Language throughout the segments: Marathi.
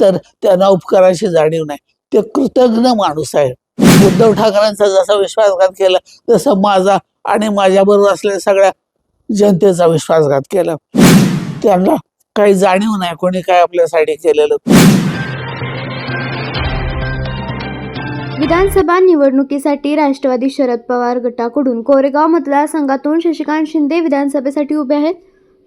तर त्यांना उपकाराची जाणीव नाही. ते कृतज्ञ माणूस आहे. उद्धव ठाकरेंचा जसा विश्वासघात केला तसं माझा आणि माझ्याबरोबर असलेल्या सगळ्या जनतेचा विश्वासघात केला. त्यांना काही जाणीव नाही कोणी काय आपल्यासाठी केलेलं. विधानसभा निवडणुकीसाठी राष्ट्रवादी शरद पवार गटाकडून कोरेगाव मतदारसंघातून शशिकांत शिंदे विधानसभेसाठी उभे आहेत.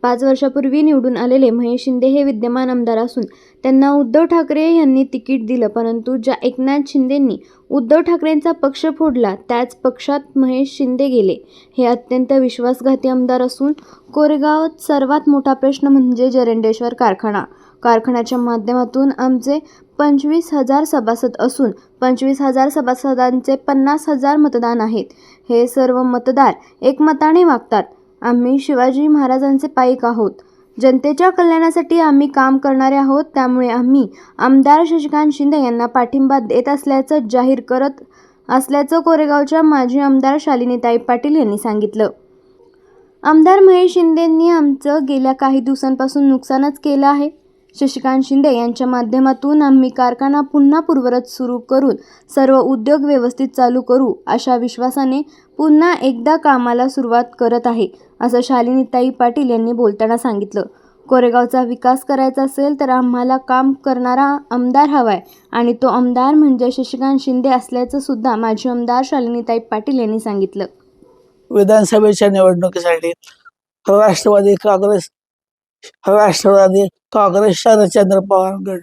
पाच वर्षापूर्वी निवडून आलेले महेश शिंदे हे विद्यमान आमदार असून त्यांना उद्धव ठाकरे यांनी तिकीट दिलं. परंतु ज्या एकनाथ शिंदेंनी उद्धव ठाकरेंचा पक्ष फोडला त्याच पक्षात महेश शिंदे गेले. हे अत्यंत विश्वासघाती आमदार असून कोरेगावात सर्वात मोठा प्रश्न म्हणजे जरंडेश्वर कारखाना. कारखान्याच्या माध्यमातून आमचे पंचवीस हजार सभासद असून पंचवीस हजार सभासदांचे पन्नास हजार मतदान आहेत. हे सर्व मतदार एकमताने वागतात आम्ही शिवाजी महाराजांचे पाईक आहोत. जनतेच्या कल्याणासाठी आम्ही काम करणारे आहोत त्यामुळे आम्ही आमदार शशिकांत शिंदे यांना पाठिंबा देत असल्याचं जाहीर करत असल्याचं कोरेगावच्या माजी आमदार शालिनीताई पाटील यांनी सांगितलं. आमदार महेश शिंदेंनी आमचं गेल्या काही दिवसांपासून नुकसानच केलं आहे. शशिकांत शिंदे यांच्या माध्यमातून आम्ही कारखाना पुन्हा पूर्वरत सुरू करून सर्व उद्योग व्यवस्थित चालू करू अशा विश्वासाने पुन्हा एकदा कामाला सुरुवात करत आहे असं शालिनीताई पाटील यांनी बोलताना सांगितलं. कोरेगावचा विकास करायचा असेल तर आम्हाला काम करणारा आमदार हवाय आणि तो आमदार म्हणजे शशिकांत शिंदे असल्याचं सुद्धा माजी आमदार शालिनीताई पाटील यांनी सांगितलं. विधानसभेच्या निवडणुकीसाठी राष्ट्रवादी काँग्रेस राष्ट्रवादी काँग्रेस शरदचंद्र पवार गट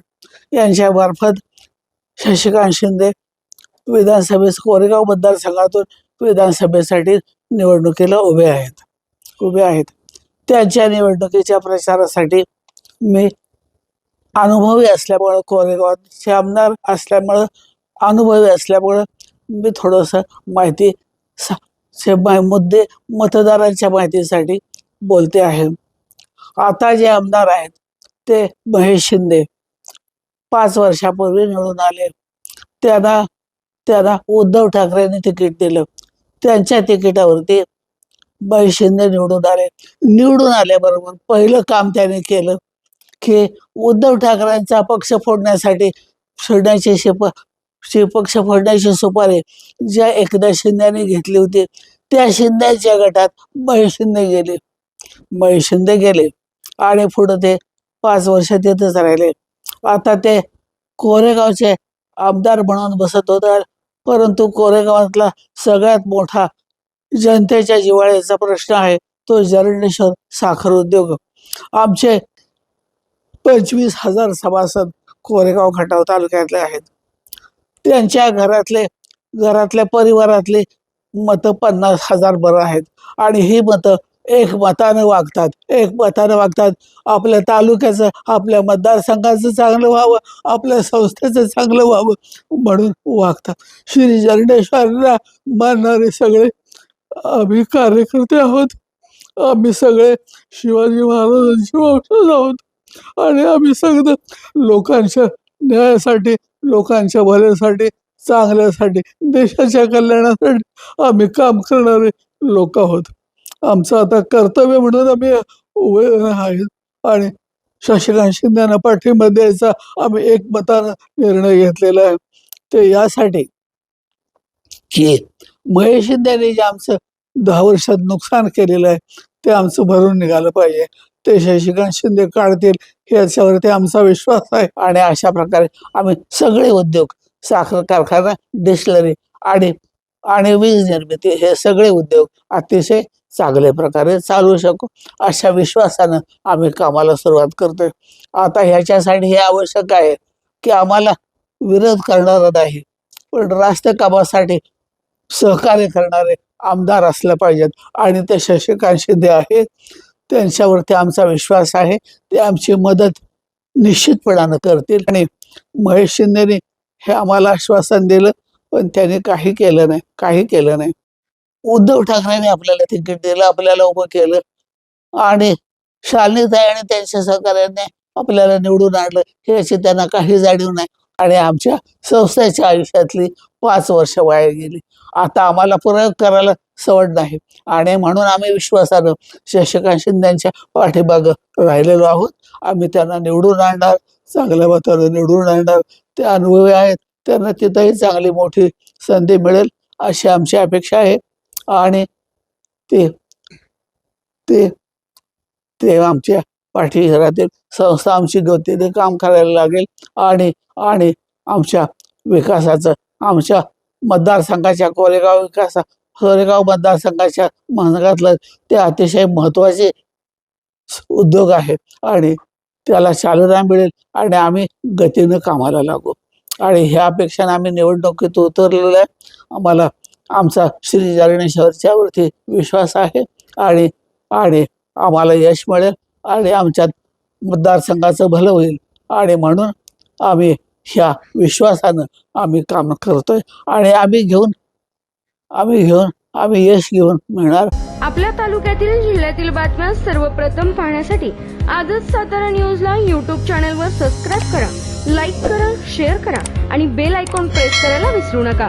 यांच्या मार्फत शशिकांत शिंदे विधानसभेस कोरेगाव मतदारसंघातून विधानसभेसाठी निवडणुकीला उभे आहेत. उभे आहेत. त्यांच्या निवडणुकीच्या प्रचारासाठी मी अनुभवी असल्यामुळं कोरेगावचे आमदार असल्यामुळं अनुभवी असल्यामुळं मी थोडंसं माहिती सा मुद्दे मतदारांच्या माहितीसाठी बोलते आहे. आता जे आमदार आहेत ते महेश शिंदे. पाच वर्षापूर्वी निवडून आले. त्यांना त्यांना उद्धव ठाकरेंनी तिकीट दिलं. त्यांच्या तिकिटावरती महेश शिंदे निवडून आले. निवडून आल्याबरोबर पहिलं काम त्याने केलं की उद्धव ठाकरेंचा पक्ष फोडण्यासाठी फोडण्याची शिप शि- पक्ष फोडण्याची सुपारी ज्या एकदा शिंदेने घेतली होती त्या शिंदेच्या गटात महेश शिंदे गेले. महेश शिंदे गेले. आणि पुढं ते पाच वर्ष तिथेच राहिले. आता ते कोरेगावचे आमदार म्हणून बसत होते परंतु कोरेगावातला सगळ्यात मोठा जनतेच्या जिवाळ्याचा प्रश्न आहे तो जरंडेश्वर साखर उद्योग. आमचे पंचवीस हजार सभासद कोरेगाव खटाव तालुक्यातले आहेत. त्यांच्या घरातले घरातल्या परिवारातले मतं पन्नास हजार बरं आहेत. आणि ही मतं एक मतानं वागतात एक मतानं वागतात. आपल्या तालुक्याचं आपल्या मतदारसंघाचं चांगलं व्हावं आपल्या संस्थेचं चांगलं व्हावं म्हणून वागतात. श्री जरंडेश्वरला मानणारे सगळे आम्ही कार्यकर्ते आहोत. आम्ही सगळे शिवाजी महाराजांची वंशज आहोत. आणि आम्ही सगळं लोकांच्या न्यायासाठी लोकांच्या भल्यासाठी चांगल्यासाठी देशाच्या कल्याणासाठी आम्ही काम करणारे लोक आहोत. आमचं आता कर्तव्य म्हणून आम्ही उभे आहेत आणि शशिकांत शिंदेना पाठिंबा द्यायचा आम्ही एकमतानं निर्णय घेतलेला आहे. ते यासाठी की महेश शिंदेने जे आमचं दहा वर्षात नुकसान केलेलं आहे ते आमचं भरून निघालं पाहिजे. ते शशिकांत शिंदे काढतील याच्यावरती आमचा विश्वास आहे. आणि अशा प्रकारे आम्ही सगळे उद्योग साखर कारखाना डिस्लरी आणि आणि वीज निर्मिती हे सगळे उद्योग अतिशय चांगल्या प्रकारे चालू शकू. अशा विश्वासानं आम्ही कामाला सुरुवात करतोय. आता ह्याच्यासाठी हे आवश्यक आहे की आम्हाला विरोध करणारा नाही पण राष्ट्र कामासाठी सहकार्य करणारे आमदार असले पाहिजेत. आणि ते शशिकांत शिंदे आहेत त्यांच्यावरती आमचा विश्वास आहे. ते आमची मदत निश्चितपणानं करतील. आणि महेश शिंदेने हे आम्हाला आश्वासन दिलं पण त्याने काही केलं नाही काही केलं नाही. उद्धव ठाकरेने आपल्याला तिकीट दिलं आपल्याला उभं केलं. आणि शालिनीताई आणि त्यांच्या सहकार्याने आपल्याला निवडून आणलं. ह्याची त्यांना काही जाणीव नाही. आणि आमच्या संस्थेच्या आयुष्यातली पाच वर्ष वाया गेली. आता आम्हाला प्रयोग करायला सवड नाही. आणि म्हणून आम्ही विश्वासानं शशिकांत शिंदेच्या पाठीमागं राहिलेलो आहोत. आम्ही त्यांना निवडून आणणार चांगल्या मतानं निवडून आणणार. ते अनुभवी आहेत. त्यांना तिथंही चांगली मोठी संधी मिळेल अशी आमची अपेक्षा आहे. आणि ते ते ते आमच्या पाठी राहतील संस्था आमची गतीने काम करायला लागेल आणि आणि आमच्या विकासाचं आमच्या मतदारसंघाच्या कोरेगाव विकासा कोरेगाव मतदारसंघाच्या भागातलं ते अतिशय महत्त्वाचे उद्योग आहेत आणि त्याला चालना मिळेल आणि आम्ही गतीनं कामाला लागू. आणि ह्या अपेक्षाने आम्ही निवडणुकीत उतरलेलं आहे. आम्हाला आमचा श्री जगणेश्वरच्यावरती विश्वास आहे आणि आणि आम्हाला यश मिळेल आणि आमच्या मतदारसंघाचं भलं होईल. आणि म्हणून आम्ही ह्या विश्वासानं आम्ही काम करतोय आणि आम्ही घेऊन आम्ही घेऊन आम्ही यश घेऊन मिळणार. आपल्या तालुक्यातील जिल्ह्यातील बातम्या सर्वप्रथम पाहण्यासाठी आजच सातारा न्यूजला यूट्यूब चॅनलवर सबस्क्राईब करा लाईक करा शेअर करा आणि बेल आयकॉन प्रेस करायला विसरू नका.